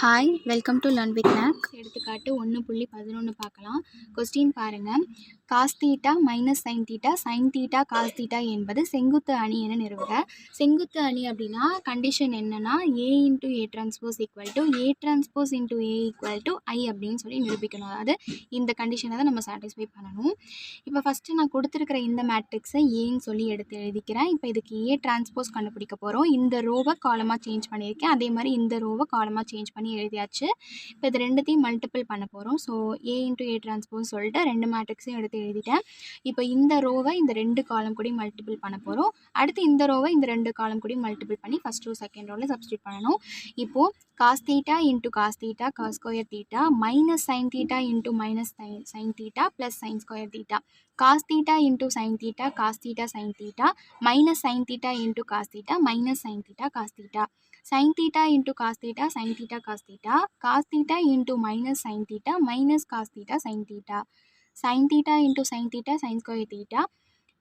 Hi welcome to learn with Mac எடுத்துக்காட்டு ஒன்று புள்ளி பதினொன்று பார்க்கலாம். கொஸ்டின் பாருங்கள் cos theta minus sin theta sin theta cos theta என்பது செங்குத்து அணி என நிறுவுக. செங்குத்து அணி அப்படின்னா கண்டிஷன் என்னென்னா A into A transpose equal to A transpose into A equal to I அப்படின்னு சொல்லி நிரூபிக்கணும். அதாவது இந்த கண்டிஷனை தான் நம்ம சாட்டிஸ்ஃபை பண்ணணும். இப்போ ஃபஸ்ட்டு நான் கொடுத்துருக்கிற இந்த மேட்ரிக்ஸை ஏன்னு சொல்லி எடுத்து எழுதிக்கிறேன். இப்போ இதுக்கு ஏ டிரான்ஸ்போஸ் கண்டுபிடிக்க போகிறோம் இந்த ரோவை காலமாக சேஞ்ச் பண்ணியிருக்கேன். அதே மாதிரி இந்த ரோவை காலமாக சேஞ்ச் பண்ணி எழுதியாச்சு. இப்போ இது ரெண்டுத்தையும் மல்டிபிள் பண்ண போகிறோம் so A into A transpose சொல்லிட்டு ரெண்டு மேட்ரிக்ஸையும் எடுத்து எழுதிட்டேன். இப்போ இந்த ரோவை இந்த ரெண்டு காலம் கூட மல்டிபிள் பண்ண போகிறோம் அடுத்து இந்த ரோவை இந்த ரெண்டு காலம் கூட மல்டிபிள் பண்ணி ஃபஸ்ட் ரோ செகண்ட் ரோவில் சப்ஸ்டியூட் பண்ணணும். இப்போது cos theta into cos theta cos square theta minus sin theta into minus sin sin theta plus sin square theta cos theta into sin theta cos theta sin theta minus sin theta into cos theta minus sin theta cos theta sin theta into cos theta sin theta cos theta. Cos theta into minus sin theta minus cos theta sin theta. Sine theta into sine theta sine square theta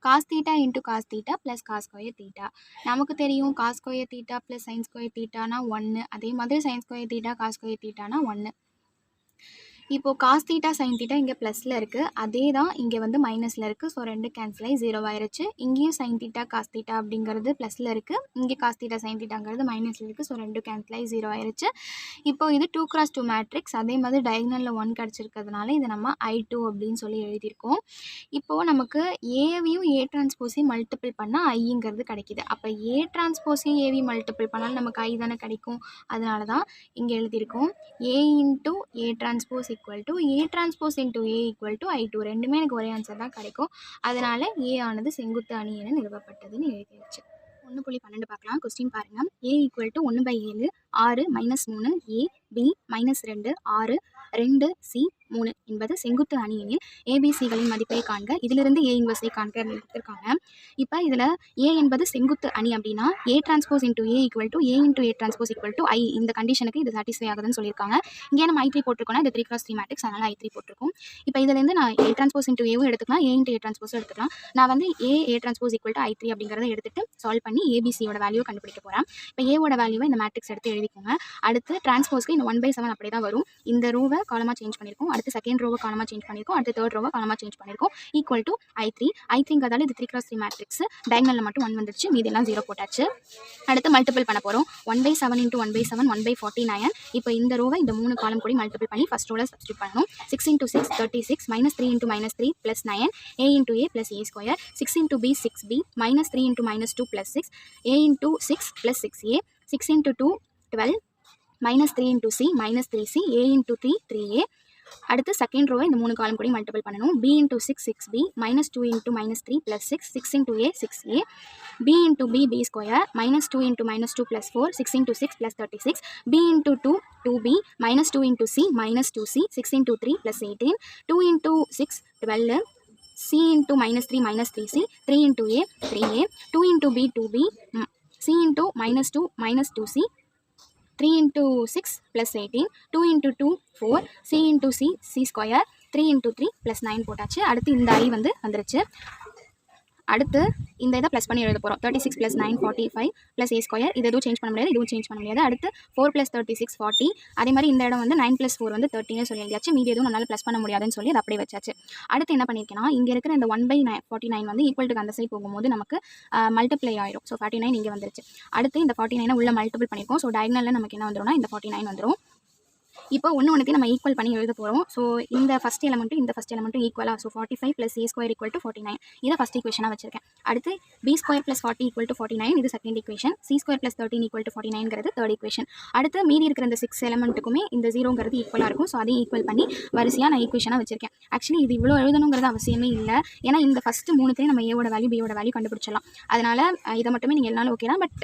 cos theta into cos theta plus cos square theta நமக்கு தெரியும் cos square theta plus sine square தீட்டானா ஒன்று அதே மாதிரி sine square theta cos square தீட்டானா ஒன்று இப்போது cos theta sin theta இங்கே ப்ளஸில் இருக்குது அதே தான் இங்கே வந்து மைனஸில் இருக்குது ஸோ ரெண்டு கேன்சல் ஆகி ஜீரோ ஆயிருச்சு. இங்கேயும் சைன் தீட்டா காஸ் தீட்டா அப்படிங்கிறது ப்ளஸில் இருக்குது இங்கே காஸ் தீட்டா சைன் தீட்டாங்கிறது மைனஸில் இருக்குது ஸோ ரெண்டு கேன்சல் ஆகி ஜீரோ ஆயிருச்சு. இப்போ இது டூ கிராஸ் டூ மேட்ரிக்ஸ் அதே மாதிரி டயக்னலில் ஒன் கிடச்சிருக்கிறதுனால இதை நம்ம ஐ டூ அப்படின்னு சொல்லி எழுதியிருக்கோம். இப்போது நமக்கு ஏவியும் ஏ டிரான்ஸ்போஸையும் மல்டிபிள் பண்ணால் ஐங்கிறது கிடைக்கிது. அப்போ ஏ டிரான்ஸ்போஸையும் ஏவி மல்டிபிள் பண்ணாலும் நமக்கு ஐ தானே கிடைக்கும். அதனால தான் இங்கே எழுதியிருக்கோம். A into A transpose equal to A transpose to A equal to I to ரெண்டுமே எனக்கு ஒரே ஆன்சர் தான் கிடைக்கும். அதனால் ஏ ஆனது செங்குத்து அணி என நிறுவப்பட்டதுன்னு எழுதிடுச்சு ஒன்று புள்ளி பன்னெண்டு பார்க்கலாம். கொஸ்டின் பாருங்கள் ஏ ஈக்குவல் டு ஒன்று பை ஏழு ஆறு மைனஸ் மூணு ஏ பி மைனஸ் ரெண்டு ஆறு ரெண்டு சி மூணு என்பது செங்குத்து அணியெனில் ஏபிசிகளின் மதிப்பை காண்க. இதிலிருந்து ஏ இன்வெர்ஸை காண்க அப்படின்னு கொடுத்துருக்காங்க இப்போ இதில் ஏ என்பது செங்குத்து அணி அப்படின்னா A transpose into A equal to A into A transpose equal to I இந்த கண்டிஷனுக்கு இது சாட்டிஸ்ஃபை ஆகுதுன்னு சொல்லியிருக்காங்க. இங்கே நம்ம ஐ த்ரீ போட்டிருக்கோம்னா இது த்ரீ கிராஸ் த்ரீ மேட்ரிக்ஸ் அதனால் ஐ த்ரீ போட்டிருக்கும். இப்போ இதுலேருந்து நான் ஏ டிரான்ஸ்போஸ் இன்ட்டு ஏவும் எடுத்துக்கலாம். ஏ இன்ட்டு ஏ டிரான்ஸ்போஸும் எடுத்துக்கலாம். நான் வந்து A A transpose equal to I three அப்படிங்கிறத எடுத்துட்டு சால்வ் பண்ணி ஏபிசியோட வேல்யூ கண்டுபிடிக்க போகிறேன் இப்போ ஏவோட வேல்யூவை இந்த மேட்ரிக்ஸ் எடுத்து எழுதிக்கோங்க. அடுத்து டிரான்ஸ்போஸ்க்கு இந்த ஒன் பை செவன் அப்படியே தான் வரும். இந்த ரூவை காலமாக சேஞ்ச் பண்ணியிருக்கோம் அடுத்து செகண்ட் ரோவை காலமாக சேஞ்ச் பண்ணியிருக்கோம் அடுத்து தேர்ட் ரோவை காலமாக சேஞ்ச் பண்ணியிருக்கோம் equal to I three I த்ரீங்கிறதால இது த்ரீ கிராஸ் த்ரீ மேட்ரிக்ஸ் டயங்கலில் மட்டும் ஒன் வந்துருச்சு. மீதெல்லாம் ஜீரோ போட்டாச்சு. அடுத்து மல்டிபிள் பண்ண போகிறோம் one by seven into one by seven one by forty nine இப்போ இந்த ரோவை இந்த மூணு காலம் கூட மல்டிபிள் பண்ணி ஃபஸ்ட் ரோவில் சப்ஸ்டியூட் பண்ணணும். Six into six thirty six minus three into minus three plus nine A into A plus A square six into B six B minus three into minus two plus six A into six plus six A six into two twelve minus three into C minus three C A into three three A அடுத்து second ரோவை இந்த மூணு காலம் கூட multiple பண்ணணும். B into six six B minus two into minus three plus six six into A six A B into B B square minus two into minus two plus four six into six plus thirty six B into two two B minus two into C minus two C six into three plus eighteen two into six twelve C into minus three minus three C three into A three A two into B two B C into minus two minus two C three into six plus eighteen two into two four C into C C square three into three plus nine போட்டாச்சு. அடுத்து இந்த ஐ வந்து வந்துருச்சு. அடுத்து இந்த இதை plus பண்ணி எழுத போகிறோம் thirty six plus nine forty five plus A square இது எதுவும் சேஞ்ச் பண்ண முடியாது இதுவும் சேஞ்ச் பண்ண முடியாது. அடுத்து four plus thirty six forty அதே மாதிரி இந்த இடம் வந்து நைன் ப்ளஸ் ஃபோர் வந்து தேர்ட்டின்னு சொல்லி எழுதியாச்சு மீதி எதுவும் நம்மளால் ப்ளஸ் பண்ண முடியாதுன்னு சொல்லி அதை அப்படியே வச்சாச்சு. அடுத்து என்ன பண்ணியிருக்கேன்னா இங்கே இருக்கிற இந்த one by nine forty nine வந்து ஈக்குவல் டு அந்த சைட் போகும்போது நமக்கு மல்டிப்ளை ஆயிரும். ஸோ ஃபார்ட்டி நைன் இங்கே வந்துருச்சு. அடுத்து இந்த ஃபார்ட்டி நைனை உள்ள மல்டிபிள் பண்ணியிருக்கோம் ஸோ டயக்னலில் நமக்கு என்ன வந்துடும் இந்த ஃபார்ட்டி நைன் வந்துடும் இப்போ ஒன்று ஒன்றுத்தையும் நம்ம ஈக்குவல் பண்ணி எழுத போகிறோம் ஸோ இந்த ஃபஸ்ட் எலமெண்ட்டும் இந்த ஃபஸ்ட் எலமெண்ட்டும் ஈக்குவலாக so forty five plus A square equal to forty nine இதை ஃபஸ்ட் ஈக்குவேஷனாக வச்சிருக்கேன். அடுத்து B square plus forty equal to forty nine இது second equation C square plus thirteen equal to forty நைன்கிறது third equation அடுத்து மீதி இருக்கிற இந்த சிக்ஸ் எலமெண்ட்டுக்குமே இந்த ஜீரோங்கிறது ஈக்குவலாக இருக்கும். ஸோ அதையும் ஈக்குவல் பண்ணி வரிசையாக நான் ஈக்குவேஷனாக வச்சிருக்கேன். ஆக்சுவலி இது இவ்வளோ எழுதணுங்கிறது அவசியமே இல்லை. ஏன்னா இந்த ஃபஸ்ட்டு மூணுத்தையும் நம்ம ஏவோட வேல்யூ பியோட வேல்யூ கண்டுபிடிச்சிடலாம். அதனால் இதை மட்டுமே நீங்கள் எல்லாரும் ஓகே தான். பட்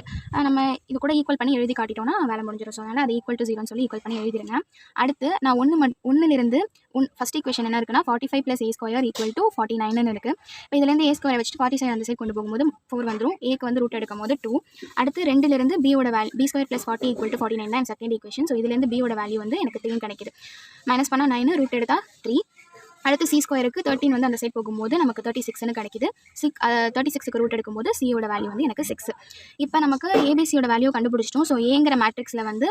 நம்ம இது கூட ஈக்குவல் பண்ணி எழுதி காட்டிட்டோம்னா வேலை முடிஞ்சிடும் ஸோ அதனால் அது ஈக்குவல் டு ஜீரோன்னு சொல்லி ஈக்குவல் பண்ணி எழுதிருங்க. அடுத்து நான் ஒன்று மட் ஒன்றுலேருந்து ஒன் ஃபஸ்ட் ஈக்குவேஷன் என்ன இருக்குன்னா forty five plus A square equal to forty நைன்னு இருக்குது இப்போ இதுலேருந்து ஏ ஸ்கொயர் வச்சுட்டு ஃபார்ட்டி சைன் அந்த சைட் கொண்டு போகும்போது ஃபோர் வந்துடும் ஏக்கு வந்து ரூட் எடுக்கும் போது டூ அடுத்து ரெண்டுலேருந்து பியோட வேல் B square plus forty equal to forty nine தான் செகண்ட் ஈக்குவேஷன் ஸோ இதுலேருந்து பியோட வேல்யூ வந்து எனக்கு த்ரீ கிடைக்குது மைனஸ் பண்ணால் நைன் ரூட் எடுத்தால் த்ரீ அடுத்து சி ஸ்கொயருக்கு தேர்ட்டின் வந்து அந்த சைட் போகும்போது நமக்கு தேர்ட்டி சிக்ஸ்னு கிடைக்குது. சிக் தேர்ட்டி சிக்ஸுக்கு ரூட் எடுக்கும்போது சியோட வேல்யூ வந்து எனக்கு சிக்ஸ் இப்போ நமக்கு ஏபிசியோட வேல்யூ கண்டுபிடிச்சிட்டோம். ஸோ ஏங்கிற மேட்ரிக்ஸில் வந்து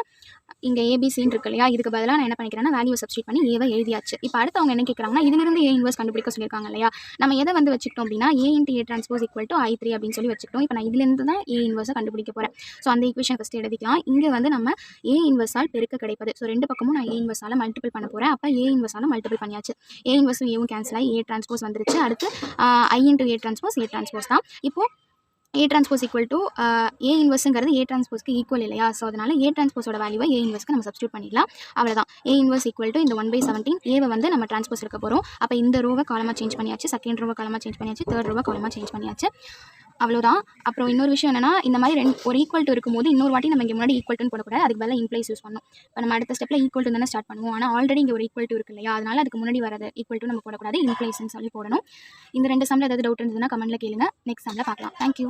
இங்கே ஏபிசின்னு இருக்கு இல்லையா? இதுக்கு பதிலாக நான் என்ன பண்ணிக்கிறேன்னா வேல்யூ சப்ஸ்டியூட் பண்ணி ஏவை எழுதியாச்சு. இப்போ அடுத்து அவங்க என்ன கேட்குறாங்கன்னா இதிலிருந்து ஏ இன்வர்ஸ் கண்டுபிடிக்க சொல்லியிருக்காங்க இல்லையா? நம்ம எதை வந்து வச்சுக்கிட்டோம் அப்படின்னா A into A transpose equal to I three அப்படின்னு சொல்லி வச்சுக்கிட்டோம். இப்போ நான் இதுலேருந்து தான் ஏ இன்வர்ஸை கண்டுபிடிக்க போகிறேன் ஸோ அந்த ஈக்குவேஷன் ஃபஸ்ட்டு எழுதிக்கலாம். இங்கே வந்து நம்ம ஏ இன்வர்ஸால் பெருக்க கிடைப்பது. ஸோ ரெண்டு பக்கமும் நான் ஏ இன்வர்ஸால் மல்டிபிள் பண்ண போகிறேன் அப்போ ஏ இன்வர்ஸால் மல்டிபிள் பண்ணியாச்சு. ஏ இன்வெர்ஸும் ஏவும் கேன்சல் ஆகி ஏ டிரான்ஸ்போஸ் வந்துருச்சு. அடுத்து I into A transpose A transpose தான். இப்போ A transpose equal to A இன்வெர்ஸுங்கிறது A டிரான்ஸ்போஸ்க்கு ஈக்குவல் இல்லையா? ஸோ அதனால் ஏ டிரான்ஸ்போஸோட வேல்யூவை ஏ இன்வர்ஸ்க்கு நம்ம சப்ஸ்டியூட் பண்ணிடலாம். அவ்வளோதான் ஏ இன்வர்ஸ் ஈக்குவல் டு இந்த ஒன் பை செவன்டீன் ஏவை வந்து நம்ம டிரான்ஸ்போஸ் இருக்க போகிறோம் அப்போ இந்த ரோவை காலமாக சேஞ்ச் பண்ணியாச்சு செகண்ட் ரோவை காலமாக சேஞ்ச் பண்ணியாச்சு தேர்ட் ரோவை காலமாக சேஞ்ச் பண்ணியாச்சு. அவ்வளோதான் அப்புறம் இன்னொரு விஷயம் என்னன்னா இந்த மாதிரி ரெண்டு ஒரு ஈக்குவல் டு இருக்கும்போது இன்னொரு வாட்டி நம்ம இங்கே முன்னாடி ஈக்குவல் போடக்கூடாது. அதுக்கு பதிலாக இம்ப்ளைஸ் யூஸ் பண்ணணும். இப்போ நம்ம அடுத்த ஸ்டெப்பில் ஈக்குவல் டு தானே ஸ்டார்ட் பண்ணுவோம். ஆனால் ஆல்ரெடி இங்கே ஒரு ஈக்குவல் டு இருக்கு இல்லையா? அதனால அதுக்கு முன்னாடி வரது ஈக்குவல் டு நம்ம போடக்கூடாது. இம்ப்ளைஸ்ன்னு சொல்லி போடணும். இந்த ரெண்டு சம்மில் ஏதாவது டவுட் இருந்ததுன்னா கமெண்ட்டில் கேளுங்க. நெக்ஸ்ட் சம்மில் பார்க்கலாம். தேங்க்யூ